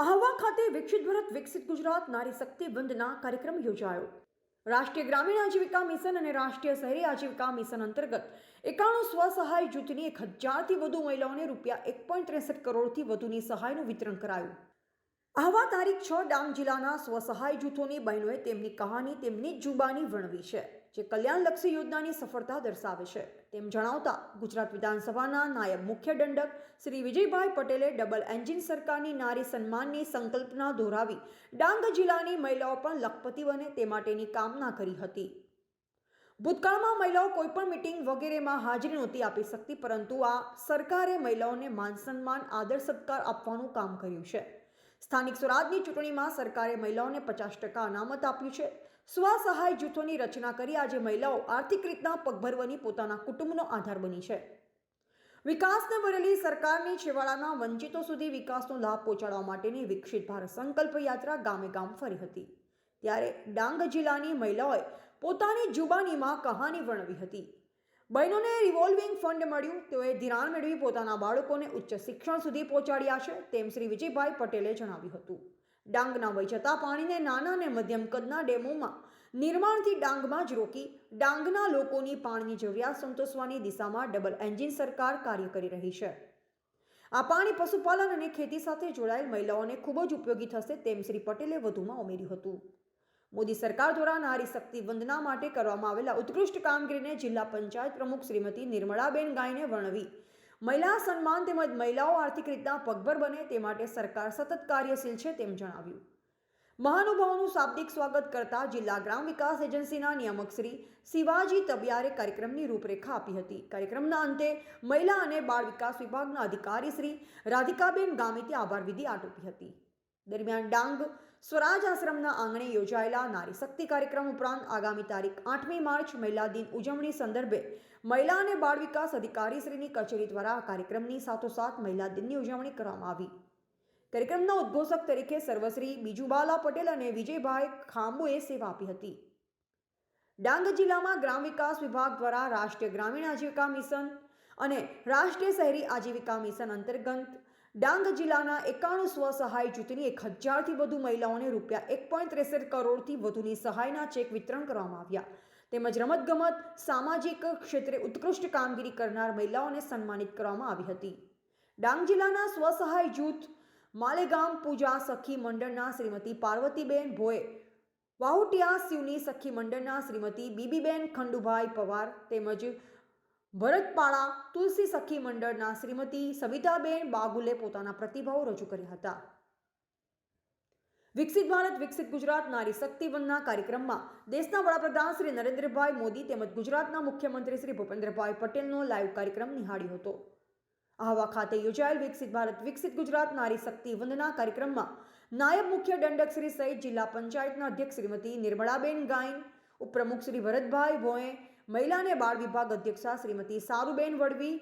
આહવા ખાતે વિકસિત ભારત, વિકસિત ગુજરાત, નારી શક્તિ વંદના કાર્યક્રમ યોજાયો. રાષ્ટ્રીય ગ્રામીણ આજીવિકા મિશન અને રાષ્ટ્રીય શહેરી આજીવિકા મિશન અંતર્ગત એકાણું સ્વસહાય જૂથની એક હજારથી વધુ મહિલાઓને રૂપિયા એક પોઈન્ટ ત્રેસઠ કરોડથી વધુની સહાયનું વિતરણ કરાયું. આહવા તારીખ છ ડાંગ જિલ્લાના સ્વસહાય જૂથોની બહેનોએ તેમની કહાની તેમની જુબાની વર્ણવી છે, જે કલ્યાણલક્ષી યોજનાની સફળતા દર્શાવે છે. તેમ જણાવતા ગુજરાત વિધાનસભાના નાયબ મુખ્ય દંડક શ્રી વિજયભાઈ પટેલે ડબલ એન્જિન સરકારની નારી સન્માનની સંકલ્પના દોહરાવી ડાંગ જિલ્લાની મહિલાઓ પણ લખપતિ બને તે માટેની કામના કરી હતી. ભૂતકાળમાં મહિલાઓ કોઈપણ મિટિંગ વગેરેમાં હાજરી નહોતી આપી શકતી, પરંતુ આ સરકારે મહિલાઓને માન સન્માન, આદર સત્કાર આપવાનું કામ કર્યું છે. સ્થાનિક સ્વરાજની ચૂંટણીમાં સરકારે મહિલાઓને પચાસ ટકા અનામત આપ્યું છે. સ્વસહાય જૂથોની રચના કરી આજે મહિલાઓ આર્થિક રીતના પગભર બની પોતાના કુટુંબનો આધાર બની છે. વિકાસને વરેલી સરકારની છેવાડાના વંચિતો સુધી વિકાસનો લાભ પહોંચાડવા માટેની વિકસિત ભારત સંકલ્પ યાત્રા ગામે ગામ ફરી હતી. ત્યારે ડાંગ જિલ્લાની મહિલાઓએ પોતાની જુબાનીમાં કહાની વર્ણવી હતી. બહેનોને રિવોલ્વિંગ ફંડ મળ્યું. તેઓએ ધિરાણ મેળવી પોતાના બાળકોને ઉચ્ચ શિક્ષણ સુધી પહોંચાડ્યા છે, તેમ શ્રી વિજયભાઈ પટેલે જણાવ્યું હતું. ડાંગના વહી જતા પાણીને નાના અને મધ્યમ કદના ડેમોમાં નિર્માણથી ડાંગમાં જ રોકી ડાંગના લોકોની પાણીની જરૂરિયાત સંતોષવાની દિશામાં ડબલ એન્જિન સરકાર કાર્ય કરી રહી છે. આ પાણી પશુપાલન અને ખેતી સાથે જોડાયેલ મહિલાઓને ખૂબ જ ઉપયોગી થશે તેમ શ્રી પટેલે વધુમાં ઉમેર્યું હતું. મોદી સરકાર દ્વારા નારી શક્તિ વંદના માટે કરવામાં આવેલા ઉત્કૃષ્ટ કામગીરીને જિલ્લા પંચાયત પ્રમુખ શ્રીમતી નિર્મળાબેન ગાયને વર્ણવી. મહિલા સન્માન તેમજ મહિલાઓ આર્થિક રીતના પગભર બને તે માટે સરકાર સતત કાર્યશીલ છે તેમ જણાવ્યું. મહાનુભાવોનું શાબ્દિક સ્વાગત કરતા જિલ્લા ગ્રામ વિકાસ એજન્સીના નિયામક શ્રી શિવાજી તબિયારે કાર્યક્રમની રૂપરેખા આપી હતી. કાર્યક્રમના અંતે મહિલા અને બાળ વિકાસ વિભાગના અધિકારી શ્રી રાધિકાબેન ગામિતે આભાર વિધિ આટોપી હતી. દરમિયાન ડાંગ સ્વરાજ આશ્રમના આંગણે યોજાયેલા નારી શક્તિ કાર્યક્રમ ઉપરાંત આગામી તારીખ આઠમી માર્ચ મહિલા દિન ઉજવણી સંદર્ભે મહિલા અને બાળ વિકાસ અધિકારી શ્રીની કચેરી દ્વારા આ કાર્યક્રમની સાથોસાથ મહિલા દિનની ઉજવણી કરવામાં આવી. કાર્યક્રમના ઉદ્ઘોષક તરીકે સર્વશ્રી બીજુબાલા પટેલ અને વિજયભાઈ ખાંબુએ સેવા આપી હતી. ડાંગ જિલ્લામાં ગ્રામ વિકાસ વિભાગ દ્વારા રાષ્ટ્રીય ગ્રામીણ આજીવિકા મિશન અને રાષ્ટ્રીય શહેરી આજીવિકા મિશન અંતર્ગત ડાંગ જિલ્લાના એકાણું સ્વસહાય જૂથની એક હજારથી વધુ મહિલાઓને રૂપિયા એક પોઈન્ટ ત્રેસઠ કરોડથી વધુની સહાયના ચેક વિતરણ કરવામાં આવ્યા. તેમજ રમતગમત, સામાજિક ક્ષેત્રે ઉત્કૃષ્ટ કામગીરી કરનાર મહિલાઓને સન્માનિત કરવામાં આવી હતી. ડાંગ જિલ્લાના સ્વસહાય જૂથ, માલેગામ પૂજા સખી મંડળના શ્રીમતી પાર્વતીબેન ભોએ, વાહુટિયા શિવની સખી મંડળના શ્રીમતી બીબીબેન ખંડુભાઈ પવાર તેમજ ભરતપાડા તુલસી સખી મંડળના શ્રીમતી સવિતાબેન બાગુલે પોતાના પ્રતિભાવો રજૂ કર્યા હતા. વિકસિત ભારત, વિકસિત ગુજરાત નારી શક્તિ વંદના કાર્યક્રમમાં દેશના વડાપ્રધાન શ્રી નરેન્દ્રભાઈ મોદી તેમજ ગુજરાતના મુખ્યમંત્રી શ્રી ભૂપેન્દ્રભાઈ પટેલનો લાઈવ કાર્યક્રમ નિહાળ્યો હતો. આહવા ખાતે યોજાયેલ વિકસિત ભારત, વિકસિત ગુજરાત નારી શક્તિ વંદના કાર્યક્રમમાં નાયબ મુખ્ય દંડક શ્રી સહિત જિલ્લા પંચાયતના અધ્યક્ષ શ્રીમતી નિર્મળાબેન ગાયન, ઉપપ્રમુખ શ્રી ભરતભાઈ ભોએ મહિલા અને બાળ વિભાગ અધ્યક્ષા શ્રીમતી સારુબેન વડવી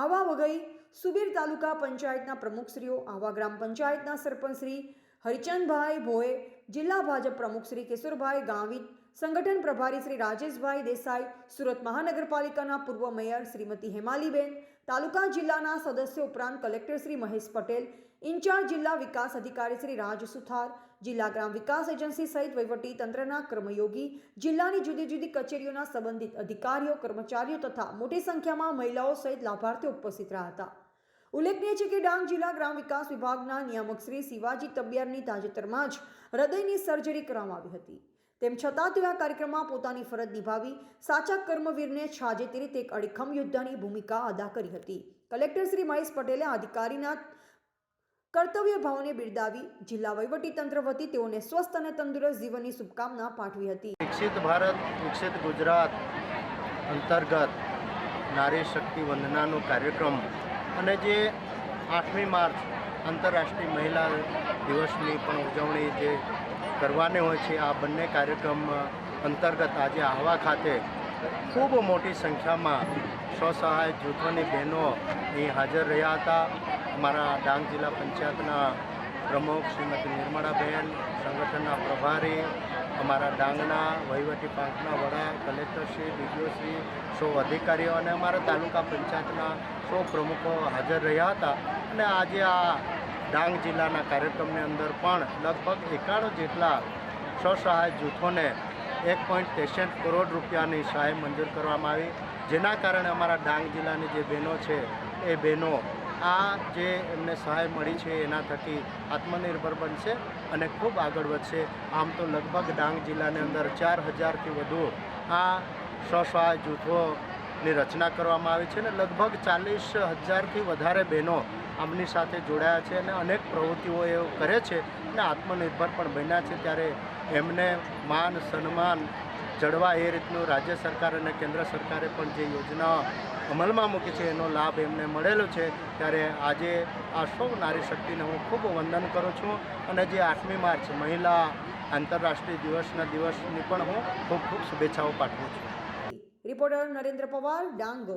આહવા વગઈ સુબીર તાલુકા પંચાયતના પ્રમુખશ્રીઓ આહવા ગ્રામ પંચાયતના સરપંચશ્રી હરિચંદભાઈ ભોએ, જિલ્લા ભાજપ પ્રમુખ શ્રી કિશોરભાઈ ગાવિત સંગઠન પ્રભારી શ્રી રાજેશભાઈ દેસાઈ, સુરત મહાનગરપાલિકાના પૂર્વ મેયર શ્રીમતી હેમાલીબેન, તાલુકા જિલ્લાના સદસ્યો ઉપરાંત કલેક્ટર શ્રી મહેશ પટેલ, ઇન્ચાર્જ જિલ્લા વિકાસ અધિકારી શ્રી રાજ સુથાર જિલ્લા ગ્રામ વિકાસ એજન્સી સહિત વહીવટી તંત્રના કર્મયોગી, જિલ્લાની જુદી જુદી કચેરીઓના સંબંધિત અધિકારીઓ, કર્મચારીઓ તથા મોટી સંખ્યામાં મહિલાઓ સહિત લાભાર્થીઓ ઉપસ્થિત રહ્યા હતા. ઉલ્લેખનીય છે કે ડાંગ જિલ્લા ગ્રામ વિકાસ વિભાગના નિયામક શ્રી શિવાજી તબિયારની તાજેતરમાં જ હૃદયની સર્જરી કરવામાં આવી હતી. તેમ છતાં તેઓ આ કાર્યક્રમમાં પોતાની ફરજ નિભાવી સાચા કર્મવીરને છાજે તે રીતે એક અડીખમ યોદ્ધાની ભૂમિકા અદા કરી હતી. કલેક્ટર શ્રી મહેશ પટેલે અધિકારીના કર્તવ્ય ભાવને બિરદાવી જિલ્લા વહીવટી તંત્ર વતી તેઓને સ્વસ્થ અને તંદુરસ્ત જીવનની શુભકામના પાઠવી હતી. વિકસિત ભારત, વિકસિત ગુજરાત અંતર્ગત નારી શક્તિ વંદનાનો કાર્યક્રમ અને જે આઠમી માર્ચ આંતરરાષ્ટ્રીય મહિલા દિવસની પણ ઉજવણી જે કરવાની હોય છે, આ બંને કાર્યક્રમ અંતર્ગત આજે આહવા ખાતે ખૂબ મોટી સંખ્યામાં સ્વસહાય જૂથોની બહેનો અહીં હાજર રહ્યા હતા. અમારા ડાંગ જિલ્લા પંચાયતના પ્રમુખ શ્રીમતી નિર્મળાબેન, સંગઠનના પ્રભારી, અમારા ડાંગના વહીવટી પાંખના વડા કલેક્ટરશ્રી ડીડીઓશ્રી સૌ અધિકારીઓ અને અમારા તાલુકા પંચાયતના સૌ પ્રમુખો હાજર રહ્યા હતા. અને આજે આ ડાંગ જિલ્લાના કાર્યક્રમની અંદર પણ લગભગ એકાણું જેટલા સ્વસહાય જૂથોને એક પોઈન્ટ ત્રેસઠ કરોડ રૂપિયાની સહાય મંજૂર કરવામાં આવી. જેના કારણે અમારા ડાંગ જિલ્લાની જે બહેનો છે, એ બહેનો આ જે એમને સહાય મળી છે, એના થકી આત્મનિર્ભર બનશે અને ખૂબ આગળ વધશે. આમ તો લગભગ ડાંગ જિલ્લાની અંદર ચાર હજારથી વધુ આ સ્વસહાય જૂથોની રચના કરવામાં આવી છે અને લગભગ ચાલીસ હજારથી વધારે બહેનો આમની સાથે જોડાયા છે અને અનેક પ્રવૃત્તિઓ એ કરે છે અને આત્મનિર્ભર પણ બન્યા છે ત્યારે એમને માન, સન્માન જળવા એ રીતનું રાજ્ય સરકાર અને કેન્દ્ર સરકારે પણ જે યોજના અમલમાં મૂકી છે એનો લાભ એમને મળેલો છે. ત્યારે આજે આ સૌ નારી શક્તિને હું ખૂબ વંદન કરું છું અને જે આઠમી માર્ચ મહિલા આંતરરાષ્ટ્રીય દિવસના દિવસની પણ હું ખૂબ ખૂબ શુભેચ્છાઓ પાઠવું છું. રિપોર્ટર નરેન્દ્ર પવાર, ડાંગ.